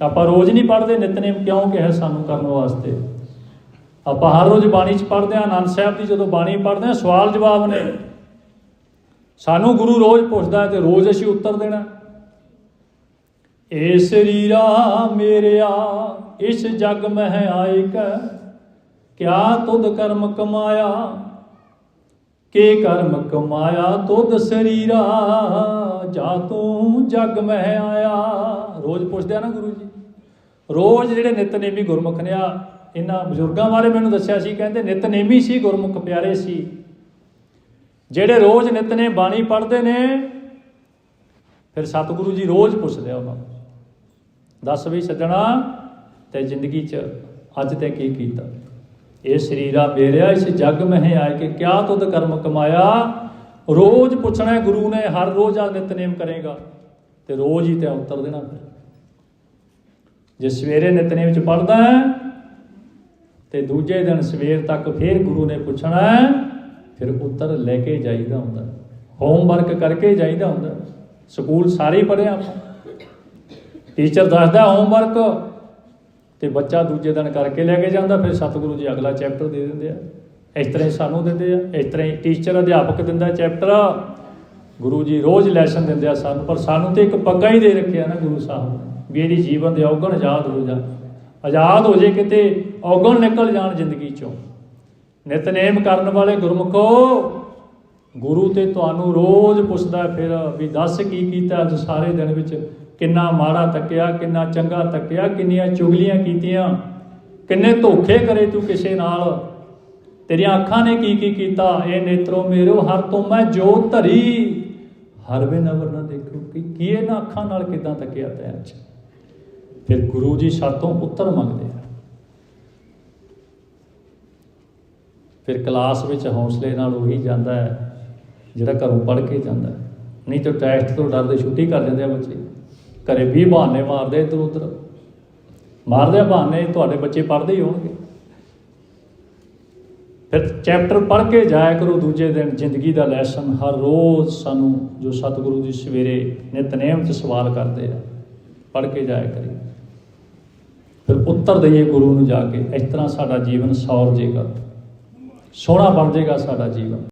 ਆਪਾਂ ਰੋਜ਼ ਨਹੀਂ ਪੜ੍ਹਦੇ ਨਿਤਨੇਮ ਕਿਉਂ ਕਿਹਾ ਸਾਨੂੰ ਕਰਨ ਵਾਸਤੇ? ਆਪਾਂ ਹਰ ਰੋਜ਼ ਬਾਣੀ ਚ ਪੜ੍ਹਦੇ ਆ ਆਨੰਦ ਸਾਹਿਬ ਦੀ ਜਦੋਂ ਬਾਣੀ ਪੜ੍ਹਦੇ ਆ ਸਵਾਲ ਜਵਾਬ ਨੇ। ਸਾਨੂੰ ਗੁਰੂ ਰੋਜ਼ ਪੁੱਛਦਾ ਹੈ ਤੇ ਰੋਜ਼ ਅਸੀਂ ਉੱਤਰ ਦੇਣਾ। ਏ ਸਰੀਰਾ ਮੇਰਿਆ, ਇਸ ਜਗ ਮਹਿ ਆਏ ਕਿਆ ਤੁਧ ਕਰਮ ਕਮਾਇਆ? ਕੇ ਕਰਮ ਕਮਾਇਆ, ਤੁਧ ਸਰੀਰਾ, ਜਾ ਤੂੰ ਜਗ ਮਹਿ ਆਇਆ। ਰੋਜ਼ ਪੁੱਛਦੇ ਆ ਨਾ ਗੁਰੂ ਜੀ। ਰੋਜ਼ ਜਿਹੜੇ ਨਿਤਨੇਮੀ ਗੁਰਮੁਖ ਨੇ ਆ, ਇਹਨਾਂ ਬਜ਼ੁਰਗਾਂ ਬਾਰੇ ਮੈਨੂੰ ਦੱਸਿਆ ਸੀ, ਕਹਿੰਦੇ ਨਿਤਨੇਮੀ ਸੀ, ਗੁਰਮੁਖ ਪਿਆਰੇ ਸੀ। ਜਿਹੜੇ ਰੋਜ਼ ਨਿਤਨੇ ਬਾਣੀ ਪੜ੍ਹਦੇ ਨੇ, ਫਿਰ ਸਤਿਗੁਰੂ ਜੀ ਰੋਜ਼ ਪੁੱਛਦੇ ਆ ਉਹਨਾਂ ਦੱਸ ਵੀ ਸੱਜਣਾ, ਤੇ ਜ਼ਿੰਦਗੀ 'ਚ ਅੱਜ ਤੇ ਕੀ ਕੀਤਾ? ਇਹ ਸਰੀਰਾ ਮੇਰਿਆ ਇਸ ਜਗ ਮਹਿ ਆਏ ਕਿ ਕਿਆ ਤੁਧ ਕਰਮ ਕਮਾਇਆ? ਰੋਜ਼ ਪੁੱਛਣਾ ਗੁਰੂ ਨੇ, ਹਰ ਰੋਜ਼ ਆ ਨਿਤਨੇਮ ਕਰੇਗਾ। ਤੇ ਰੋਜ਼ ਹੀ ਤੇ ਉੱਤਰ ਦੇਣਾ ਫਿਰ। ਜੇ ਸਵੇਰੇ ਨਿਤਨੇਮ ਚ ਪੜਦਾ ਹੈ, ਤੇ ਦੂਜੇ ਦਿਨ ਸਵੇਰ ਤੱਕ ਫੇਰ ਗੁਰੂ ਨੇ ਪੁੱਛਣਾ ਹੈ, ਫਿਰ ਉੱਤਰ ਲੈ ਕੇ ਜਾਈਦਾ ਹੁੰਦਾ। ਹੋਮਵਰਕ ਕਰਕੇ ਜਾਈਦਾ ਹੁੰਦਾ। ਸਕੂਲ ਸਾਰੇ ਹੀ ਆਪਾਂ। ਟੀਚਰ ਦੱਸਦਾ ਹੋਮਵਰਕ ਤੇ ਬੱਚਾ ਦੂਜੇ ਦਿਨ ਕਰਕੇ ਲੈ ਕੇ ਜਾਂਦਾ, ਫਿਰ ਸਤਿਗੁਰੂ ਜੀ ਅਗਲਾ ਚੈਪਟਰ ਦੇ ਦਿੰਦੇ ਆ। ਇਸ ਤਰ੍ਹਾਂ ਹੀ ਸਾਨੂੰ ਦਿੰਦੇ ਆ, ਇਸ ਤਰ੍ਹਾਂ ਹੀ ਟੀਚਰ ਅਧਿਆਪਕ ਦਿੰਦਾ ਚੈਪਟਰ ਗੁਰੂ ਜੀ ਰੋਜ਼ ਲੈਸਨ ਦਿੰਦੇ ਆ ਸਾਨੂੰ, ਪਰ ਸਾਨੂੰ ਤੇ ਇੱਕ ਪੱਗਾ ਹੀ ਦੇ ਰੱਖਿਆ ਨਾ ਗੁਰੂ ਸਾਹਿਬ ਵੀ ਇਹਦੀ ਜੀਵਨ ਦੇ ਔਗਣ ਆਜ਼ਾਦ ਹੋ ਜਾ। ਆਜ਼ਾਦ ਹੋ ਜੇ ਕਿਤੇ, ਔਗਣ ਨਿਕਲ ਜਾਣ ਜ਼ਿੰਦਗੀ ਚੋਂ। ਨਿਤਨੇਮ ਕਰਨ ਵਾਲੇ ਗੁਰਮੁਖੋ, ਗੁਰੂ ਤੇ ਤੁਹਾਨੂੰ ਰੋਜ਼ ਪੁੱਛਦਾ ਫਿਰ ਵੀ ਦੱਸ ਕੀ ਕੀਤਾ ਅੱਜ ਸਾਰੇ ਦਿਨ ਵਿੱਚ ਕਿੰਨਾ ਮਾੜਾ ਤੱਕਿਆ, ਕਿੰਨਾ ਚੰਗਾ ਤੱਕਿਆ, ਕਿੰਨੀਆਂ ਚੁਗਲੀਆਂ ਕੀਤੀਆਂ। ਕਿੰਨੇ ਧੋਖੇ ਕਰੇ ਤੂੰ ਕਿਸੇ ਨਾਲ। ਤੇਰੀਆਂ ਅੱਖਾਂ ਨੇ ਕੀ ਕੀ ਕੀਤਾ? ਇਹ ਨੇਤਰੋ ਮੇਰੋ, ਹਰ ਤੋਂ ਮੈਂ ਜੋ ਧਰੀ। ਹਰ ਵੇ ਨਵਰ ਨਾ ਦੇਖੋ ਕਿ ਕੀ ਇਹਨਾਂ ਅੱਖਾਂ ਨਾਲ ਕਿਦਾਂ ਤੱਕਿਆ ਤੈਂ ਅੱਜ ਫਿਰ ਗੁਰੂ ਜੀ ਸਾਤੋਂ ਉੱਤਰ ਮੰਗਦੇ ਆ। ਫਿਰ ਕਲਾਸ ਵਿੱਚ ਹੌਸਲੇ ਨਾਲ ਉਹੀ ਜਾਂਦਾ ਹੈ, ਜਿਹੜਾ ਘਰੋਂ ਪੜ੍ਹ ਕੇ ਜਾਂਦਾ ਨਹੀਂ ਤਾਂ ਟੈਸਟ ਤੋਂ ਡਰਦੇ ਛੁੱਟੀ ਕਰ ਜਾਂਦੇ ਆ ਬੱਚੇ। ਘਰੇ ਵੀ ਬਹਾਨੇ ਮਾਰਦੇ ਇੱਧਰ ਉੱਧਰ। ਮਾਰਦੇ ਬਹਾਨੇ, ਤੁਹਾਡੇ ਬੱਚੇ ਪੜ੍ਹਦੇ ਹੀ ਹੋਣਗੇ। ਫਿਰ ਚੈਪਟਰ ਪੜ੍ਹ ਕੇ ਜਾਇਆ ਕਰੋ ਦੂਜੇ ਦਿਨ, ਜ਼ਿੰਦਗੀ ਦਾ ਲੈਸਨ ਹਰ ਰੋਜ਼ ਸਾਨੂੰ ਜੋ ਸਤਿਗੁਰੂ ਜੀ ਸਵੇਰੇ ਨਿਤਨੇਮ 'ਚ ਸਵਾਲ ਕਰਦੇ ਆ, ਪੜ੍ਹ ਕੇ ਜਾਇਆ ਕਰੀ ਫਿਰ ਉੱਤਰ ਦਈਏ ਗੁਰੂ ਨੂੰ ਜਾ ਕੇ, ਇਸ ਤਰ੍ਹਾਂ ਸਾਡਾ ਜੀਵਨ ਸੌਰ ਜੇਗਾ। ਸੋਹਣਾ ਬਣ ਜਾਏਗਾ ਸਾਡਾ ਜੀਵਨ।